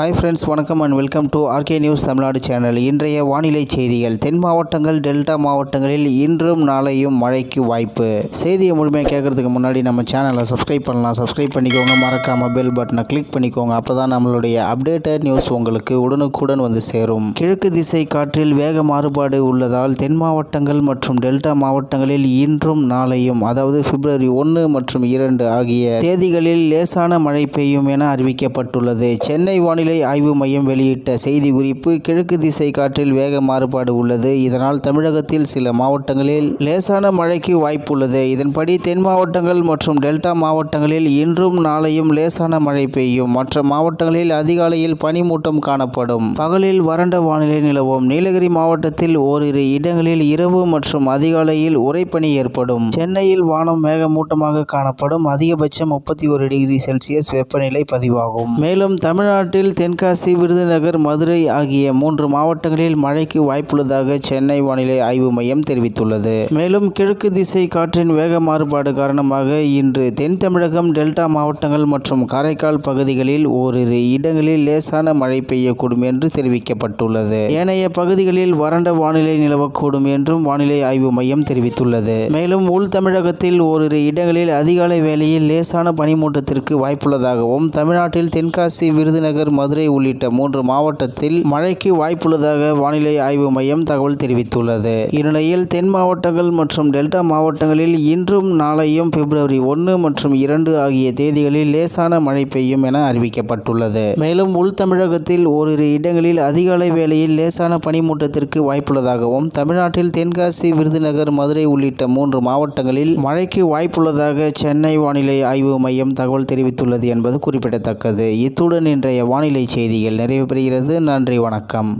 Hi friends வணக்கம் and welcome to RK news Tamil Nadu channel இன்றைய வானிலை செய்திகள். தென் மாவட்டங்கள் டெல்டா மாவட்டங்களில் இன்றும் நாளையும் மழைக்கு வாய்ப்பு. செய்தியை முழுமையாக கேட்கறதுக்கு முன்னாடி நம்ம சேனலை சப்ஸ்கிரைப் பண்ணலாம். சப்ஸ்கிரைப் பண்ணிக்கோங்க. மறக்காம பெல் பட்டனை கிளிக் பண்ணிக்கோங்க. அப்போ தான் நம்மளுடைய அப்டேட்டட் நியூஸ் உங்களுக்கு உடனுக்குடன் வந்து சேரும். கிழக்கு திசை காற்றில் வேக மாறுபாடு உள்ளதால் தென் மாவட்டங்கள் மற்றும் டெல்டா மாவட்டங்களில் இன்றும் நாளையும் அதாவது பிப்ரவரி ஒன்று மற்றும் இரண்டு ஆகிய தேதிகளில் லேசான மழை பெய்யும் என அறிவிக்கப்பட்டுள்ளது. சென்னை வானிலை ஆய்வு மையம் வெளியிட்ட செய்தி குறிப்பு கிழக்கு திசை காற்றில் வேக மாறுபாடு உள்ளது. இதனால் தமிழகத்தில் சில மாவட்டங்களில் லேசான மழைக்கு வாய்ப்புள்ளது. இதன்படி தென் மாவட்டங்கள் மற்றும் டெல்டா மாவட்டங்களில் இன்றும் நாளையும் லேசான மழை பெய்யும். மற்ற மாவட்டங்களில் அதிகாலையில் பனிமூட்டம் காணப்படும். பகலில் வறண்ட வானிலை நிலவும். நீலகிரி மாவட்டத்தில் ஓரிரு இடங்களில் இரவு மற்றும் அதிகாலையில் உறைபனி ஏற்படும். சென்னையில் வானம் மேகமூட்டமாக காணப்படும். அதிகபட்சம் முப்பத்தி ஒரு டிகிரி செல்சியஸ் வெப்பநிலை பதிவாகும். மேலும் தமிழ்நாட்டில் தென்காசி விருதுநகர் மதுரை ஆகிய மூன்று மாவட்டங்களில் மழைக்கு வாய்ப்புள்ளதாக சென்னை வானிலை ஆய்வு மையம் தெரிவித்துள்ளது. மேலும் கிழக்கு திசை காற்றின் வேக மாறுபாடு காரணமாக இன்று தென் தமிழகம் டெல்டா மாவட்டங்கள் மற்றும் காரைக்கால் பகுதிகளில் ஓரிரு இடங்களில் லேசான மழை பெய்யக்கூடும் என்று தெரிவிக்கப்பட்டுள்ளது. ஏனைய பகுதிகளில் வறண்ட வானிலை நிலவக்கூடும் என்றும் வானிலை ஆய்வு மையம் தெரிவித்துள்ளது. மேலும் உள் தமிழகத்தில் ஓரிரு இடங்களில் அதிகாலை வேளையில் லேசான பனிமூட்டத்திற்கு வாய்ப்புள்ளதாகவும் தமிழ்நாட்டில் தென்காசி விருதுநகர் மதுரை உள்ளிட்ட மூன்று மாவட்டத்தில் மழைக்கு வாய்ப்புள்ளதாக வானிலை ஆய்வு மையம் தகவல் தெரிவித்துள்ளது. இந்நிலையில் தென் மாவட்டங்கள் மற்றும் டெல்டா மாவட்டங்களில் இன்றும் நாளையும் பிப்ரவரி ஒன்று மற்றும் இரண்டு ஆகிய தேதிகளில் லேசான மழை பெய்யும் என அறிவிக்கப்பட்டுள்ளது. மேலும் உள் தமிழகத்தில் ஓரிரு இடங்களில் அதிகாலை வேளையில் லேசான பனிமூட்டத்திற்கு வாய்ப்புள்ளதாகவும் தமிழ்நாட்டில் தென்காசி விருதுநகர் மதுரை உள்ளிட்ட மூன்று மாவட்டங்களில் மழைக்கு வாய்ப்புள்ளதாக சென்னை வானிலை ஆய்வு மையம் தகவல் தெரிவித்துள்ளது என்பது குறிப்பிடத்தக்கது. இத்துடன் இன்றைய வானிலை வானிலை செய்திகள் நிறைவு பெறுகிறது நன்றி வணக்கம்.